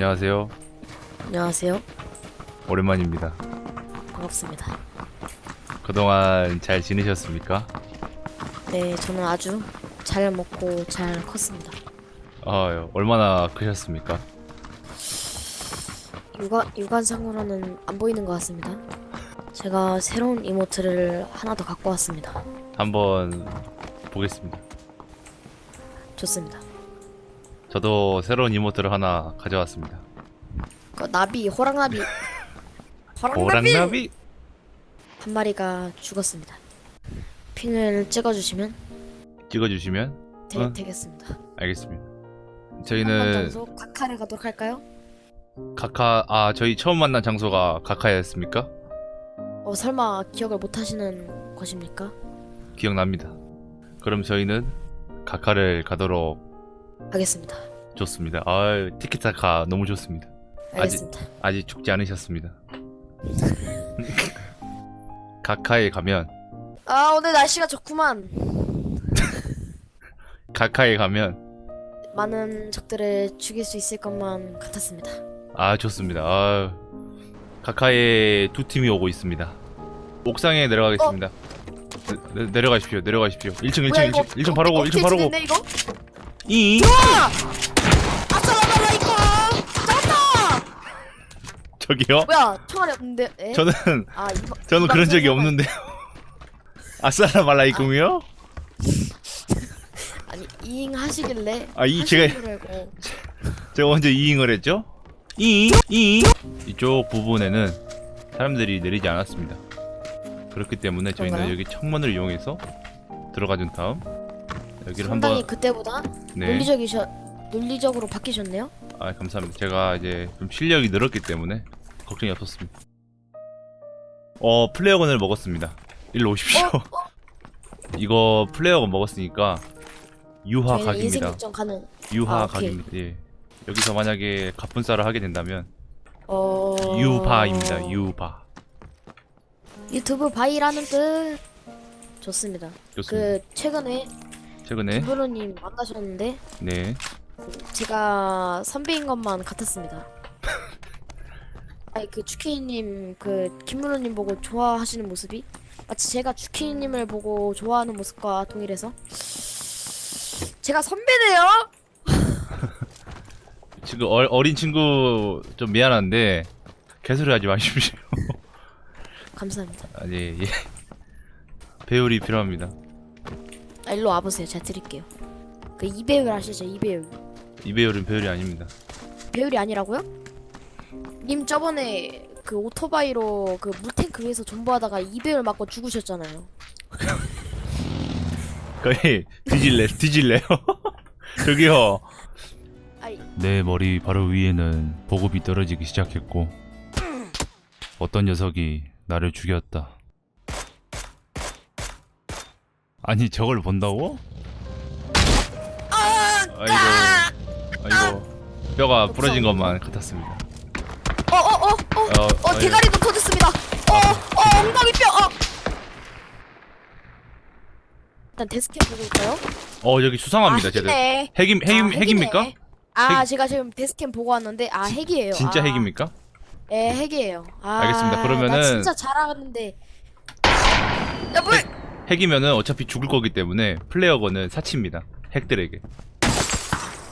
안녕하세요. 안녕하세요. 오랜만입니다. 반갑습니다. 그동안 잘 지내셨습니까? 네, 저는 아주 잘 먹고 잘 컸습니다. 아, 얼마나 크셨습니까? 육아, 육안상으로는 안 보이는 것 같습니다. 제가 새로운 이모트를 하나 더 갖고 왔습니다. 한번 보겠습니다. 좋습니다. 저도 새로운 이모트를 하나 가져왔습니다. 그 나비, 호랑나비. 호랑나비! 오랑나비? 한 마리가 죽었습니다. 핑을 찍어주시면 찍어주시면 되, 어? 되겠습니다. 알겠습니다. 저희는 장소 카카를 가도록 할까요? 가카 아 저희 처음 만난 장소가 가카였습니까? 어, 설마 기억을 못 하시는 것입니까? 기억납니다. 그럼 저희는 가카를 가도록 알겠습니다. 좋습니다. 아 티키타카 너무 좋습니다. 알겠습니다. 아직 죽지 않으셨습니다. 가카에 가면 아, 오늘 날씨가 좋구만. 가카에 가면 많은 적들을 죽일 수 있을 것만 같았습니다. 아 좋습니다. 아, 가카에 두 팀이 오고 있습니다. 옥상에 내려가겠습니다. 내, 내, 내려가십시오. 내려가십시오. 1층 1층 뭐야, 이거 1층 1층 바로 고 1층 바로고 네 이거? 이! 저기요? 뭐야 총알이 없는데? 에? 저는 아 이거 저는 이거 그런 적이 설마- 없는데요. 아싸라 말라이쿰이요? 아니 이잉 하시길래 아, 이 하시는 제가- 줄 알고 제가 언제 이잉을 했죠? 이 이. 이쪽 부분에는 사람들이 내리지 않았습니다. 그렇기 때문에 저희는 그런가요? 여기 청문을 이용해서 들어가준 다음 여기를 상당히 한번 그때보다 네. 논리적이셔 논리적으로 바뀌셨네요. 아 감사합니다. 제가 이제 좀 실력이 늘었기 때문에 걱정이 없었습니다. 어 플레어건을 먹었습니다. 일로 오십시오. 어? 이거 플레어건 먹었으니까 유화 저희는 인생 각입니다. 역전 가능. 유화 아, 오케이. 각입니다. 예. 여기서 만약에 갑분싸를 하게 된다면 어 유바입니다. 유바. 유튜브 바이라는 뜻. 좋습니다. 좋습니다. 그 최근에 최근에 김브로님 만나셨는데 네 제가 선배인 것만 같았습니다. 아니 그 주키님 그 김문호님 보고 좋아하시는 모습이 마치 제가 주키님을 보고 좋아하는 모습과 동일해서 제가 선배네요. 지금 어, 어린 친구 좀 미안한데 개소리 하지 마십시오. 감사합니다. 아니 예. 배율이 필요합니다. 아, 일로 와보세요. 제가 드릴게요. 그 이배율 아시죠? 이배율. 이 배율은 배율이 아닙니다. 배율이 아니라고요? 님 저번에 그 오토바이로 그 물탱크 위에서 존버하다가 이배율 맞고 죽으셨잖아요. 거의 뒤질래 뒤질래요. 저기요. 내 머리 바로 위에는 보급이 떨어지기 시작했고 어떤 녀석이 나를 죽였다. 아니 저걸 본다고? 아이고 아이고 뼈가 부러진 것만 같았습니다. 어어어어 어, 어, 어, 어, 대가리도 터졌습니다. 어, 어, 엉덩이 뼈. 어. 일단 데스캡 보고 있어요. 어 여기 수상합니다 아, 쟤들. 핵이네. 핵임 핵임 아, 핵입니까? 아, 핵- 제가 지금 데스캠 보고 왔는데 아 핵이에요. 진짜 아, 핵입니까? 예, 핵이에요. 아, 알겠습니다. 그러면은- 나 진짜 잘하는데. 야, 뭘? 핵이면은 어차피 죽을 거기 때문에 플레이어건은 사치입니다. 핵들에게.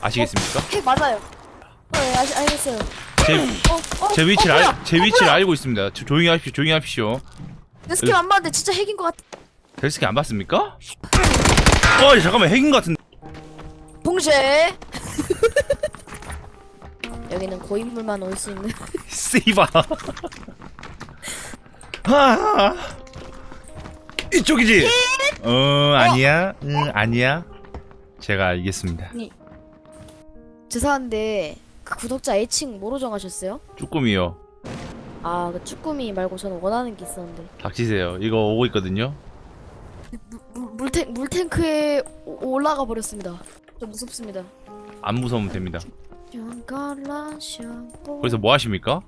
아시겠습니까? 핵 맞아요. 어, 예, 알, 알겠어요. 제, 어, 어, 제 위치를 어, 뭐야? 알, 제 어, 위치를 뭐야? 알고 있습니다. 조- 조용히 하십시오. 조용히 하십시오. 데스캠 안 봤는데 진짜 핵인 것 같아. 델스키 안 봤습니까? 어, 잠깐만 핵인 것 같은데. 봉쇄. 여기는 고인물만 올 수 있는. 씨바. 아, 이쪽이지. 어, 아니야. 응, 아니야. 제가 알겠습니다. 죄송한데 그 구독자 애칭 뭐로 정하셨어요? 쭈꾸미요. 아, 그 쭈꾸미 말고 저는 원하는 게 있었는데. 닥치세요. 이거 오고 있거든요. 물, 물탱 물탱크에 오- 올라가 버렸습니다. 좀 무섭습니다. 안 무서우면 됩니다. 그래서 뭐 하십니까?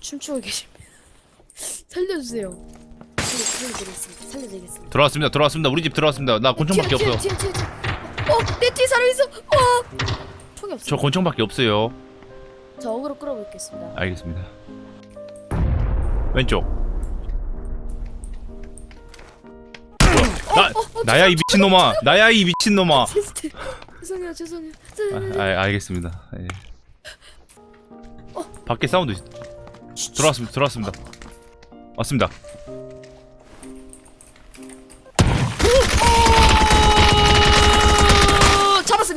춤추고 계십니다. 살려주세요. 살려, 살려드리겠습니다. 살려드리겠습니다. 들어왔습니다. 들어왔습니다. 우리 집 들어왔습니다. 나 곤충밖에 없어. 뒤에. 어, 내 뒤에 사람 있어. 어, 총이 없어. 저 곤충밖에 없어요. 저 어그로 끌어볼겠습니다. 알겠습니다. 왼쪽. 나 나야 이 미친 놈아. 나야 이 미친 놈아. 죄송해요, 죄송해요. 아, 아, 알겠습니다. 예. 밖에 사운드 있... 들어왔습니다. 들어왔습니다. 왔습니다.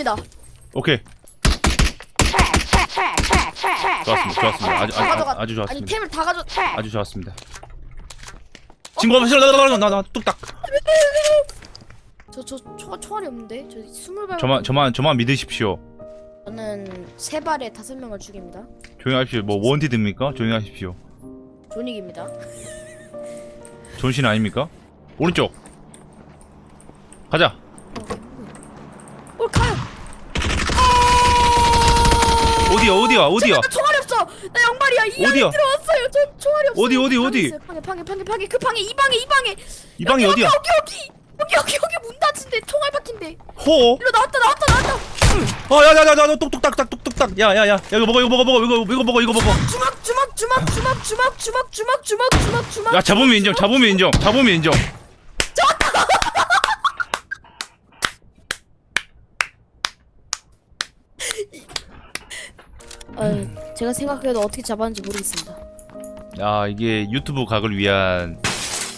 어, 잡았습니다. 오케이. 좋았습니다. 좋았습니다. 아주 다 가져가. 아주, 아주 좋았습니다. 템을 다 가져. 아주 좋았습니다. 친구 나나나 뚝딱. 저저 총알이 없는데 저 스물 발. 저만 저만 저만 믿으십시오. 저는 세 발에 다섯 명을 죽입니다. 조용히 하십시오. 뭐 원티드입니까? 조용히 하십시오. 존익입니다. 존신 아닙니까? 오른쪽. 가자. 어 가요. 어디야 어디야 어디야? 나 총알이 없어. 나 양말이야. 이 안에 어디야? 들어왔어요. 전 총알이 없어. 어디, 어디, 어디? 방에 방에 방에 방에 그 방에 이 방에 이 방에. 이 방이 여기, 어디야? 여기 여기 여기 여기 여기 문 닫힌데 총알 박힌데. 호. 일로 나왔다 나왔다 나왔다. 어, 야야야야, 똑똑딱 똑똑딱. 야야야. 야 이거 먹어 이거 먹어 먹어 이거 이거 먹어 이거 먹어. 주먹 주먹 주먹 주먹 주먹 주먹 주먹 주먹 주먹 주먹. 야 잡으면 인정. 잡으면 인정. 잡으면 인정. 어, 제가 생각해도 어떻게 잡았는지 모르겠습니다. 야 이게 유튜브 각을 위한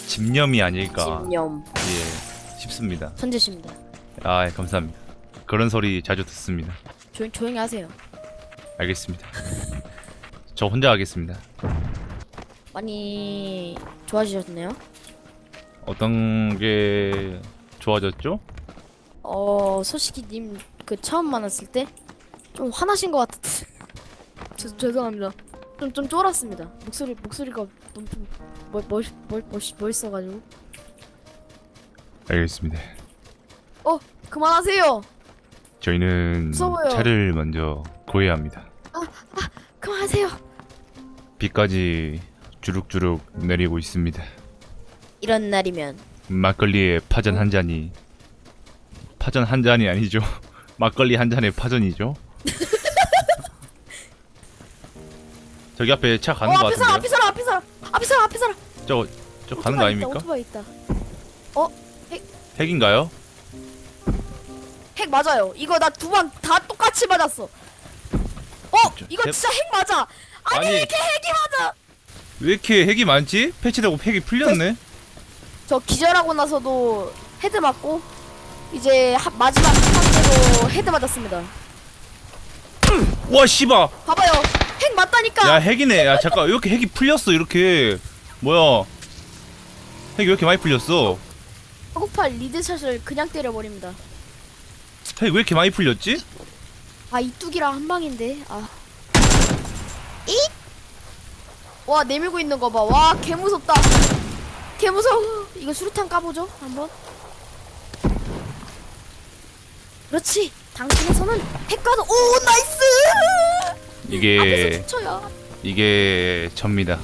집념이 아닐까. 집념. 예. 싶습니다. 천재십니다. 아 감사합니다. 그런 소리 자주 듣습니다. 조, 조용히 하세요. 알겠습니다. 저 혼자 하겠습니다. 많이 좋아지셨네요. 어떤 게 좋아졌죠? 어 솔직히 님 그 처음 만났을 때 좀 화나신 것 같았. 죄 죄송합니다. 좀 좀 쫄았습니다. 목소리 목소리가 너무 좀멋멋 멋 멋있어가지고. 알겠습니다. 어 그만하세요. 저희는 무서워요. 차를 먼저 구해야 합니다. 그만하세요. 비까지 주룩주룩 내리고 있습니다. 이런 날이면 막걸리에 파전 한 잔이 파전 한 잔이 아니죠. 막걸리 한 잔에 파전이죠. 저기 앞에 차어 가는 거 앞에 사람 같은데요? 앞에 사람 앞에 사람 앞에 사람 앞에 사람. 저, 저 가는 거 오토바이 있다, 아닙니까? 오토바이 있다. 핵인가요? 핵 맞아요. 이거 나 두 번 다 똑같이 맞았어. 어 저- 이거 대- 진짜 핵 맞아. 아니, 아니. 왜 이렇게 핵이 맞아? 왜 이렇게 핵이 많지? 패치되고 핵이 풀렸네? 저 기절하고 나서도 헤드 맞고 이제 하, 마지막 한번으로 헤드 맞았습니다. 와 씨바! 봐봐요. 핵 맞다니까. 야 핵이네 야 잠깐 이렇게 핵이 풀렸어 이렇게 뭐야 핵이 왜 이렇게 많이 풀렸어? 고팔 리드샷을 그냥 때려버립니다. 핵이 왜 이렇게 많이 풀렸지? 아 이뚝이랑 한 방인데. 아. 이? 와 내밀고 있는 거 봐. 와 개 무섭다. 개 무서워. 이거 수류탄 까보죠 한번. 그렇지. 당신의 손은 핵과도 오 나이스. 이게. 이게 접니다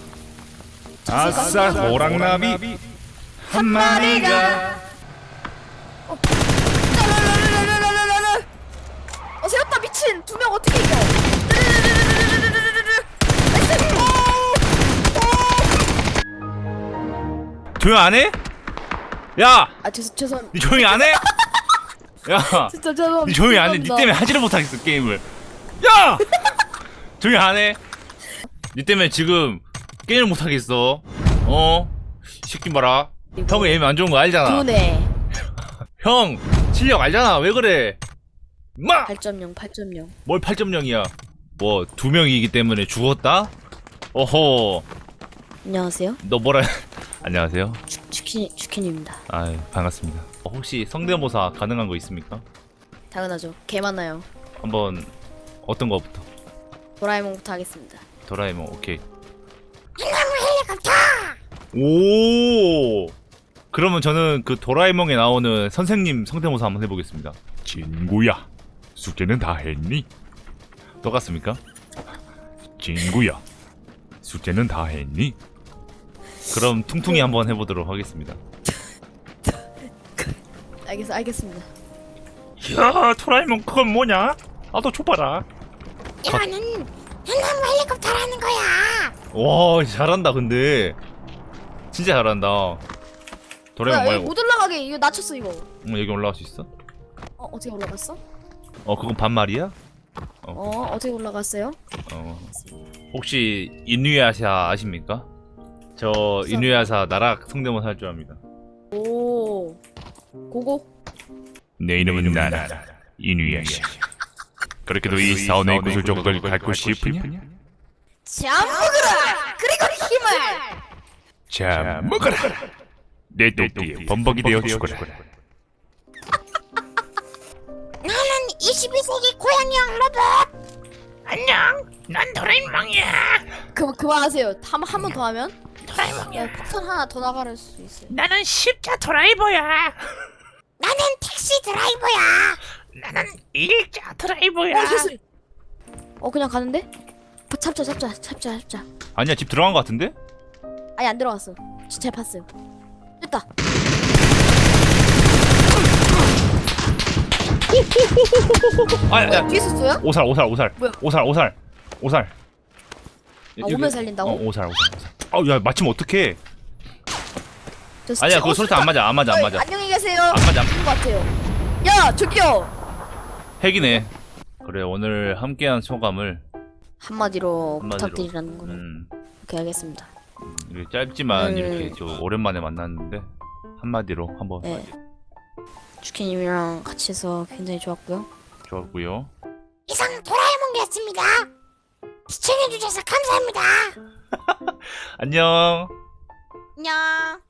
아싸, 호랑나비 한 마리가. 어 세웠다 미친 두 명 어떻게 이겨? 조용 안 해? 야! 아 죄송 죄송. 니 조용히 안 해? 야! 진짜 죄송. 니 조용히 안 해? 니 때문에 하지를 못하겠어 게임을 야! 조용히 안 해? 니 때문에 지금 게임을 못 하겠어 어? 이 새끼 봐라 형은 에임 안 좋은 거 알잖아 그네. 형 실력 알잖아 왜 그래 마! 8.0 8.0. 뭘 8.0이야 뭐 두 명이기 때문에 죽었다? 어허 안녕하세요. 너 뭐라 안녕하세요 주, 주킨 주킨입니다. 아 반갑습니다 어, 혹시 성대모사 가능한 거 있습니까? 당연하죠. 개 많아요. 한번 어떤 거부터 도라에몽부터 하겠습니다. 도라에몽 오케이 오 그러면 저는 그 도라에몽에 나오는 선생님 성대모사 한번 해보겠습니다 친구야 숙제는 다 했니? 똑같습니까? 친구야 숙제는 다 했니? 그럼 퉁퉁이 한번 해보도록 하겠습니다 알겠어 알겠습니다. 야 도라에몽 그건 뭐냐? 나도 줘봐라 이거는 눈나무 헬리콥터라는 거야. 와 잘한다 근데. 진짜 잘한다. 여기 말고. 못 올라가게 이거 낮췄어 이거. 응, 여기 올라갈 수 있어? 어 어떻게 올라갔어? 어 그건 반말이야? 어. 어떻게 올라갔어요? 어. 혹시 이누야샤 아십니까? 저 이누야샤 나락 성대모사 할 줄 압니다. 오. 고고. 내 이름은 나라. 이누야샤 그렇게도 이 사원의 구슬족을 갖고 싶으냐? 잠먹으라 그리고 힘을 자 먹어라 내 또띠에 범벅이 되어 죽어라 나는 22세기 고양이형 로봇. 안녕. 난 도라에몽이야. 그 그만하세요 한한번 더 하면 도라에몽이야. 야, 폭탄 하나 더 나갈 수 있어요 나는 십자 드라이버야. 나는 택시 드라이버야. 나는 일자 드라이버야. 어어 그냥 가는데? 어, 잡자 잡자 잡자 잡자. 아니야 집 들어간 것 같은데? 아니 안 들어갔어. 진짜 봤어요. 됐다. 아야. 뒤에서 쏘야? 오살 오살 오살. 뭐야? 오살 오살. 오살. 아 오면 살린다고? 어 오살 오살 오살. 아야 맞히면 어떡해? 저 아니야 그거 어, 소리 안 맞아 안 맞아 안 어이, 맞아. 안녕히 계세요. 안 맞아. 안것 같아요. 야 저기요 핵이네 그래 오늘 함께한 소감을 한마디로, 한마디로. 부탁드리라는 거는 음, 오케이 알겠습니다 이렇게 짧지만 음. 이렇게 좀 오랜만에 만났는데 한마디로 한번 네 주키님이랑 같이 해서 굉장히 좋았고요 좋았고요 이상 도라에몽이었습니다. 시청해주셔서 감사합니다. 안녕 안녕.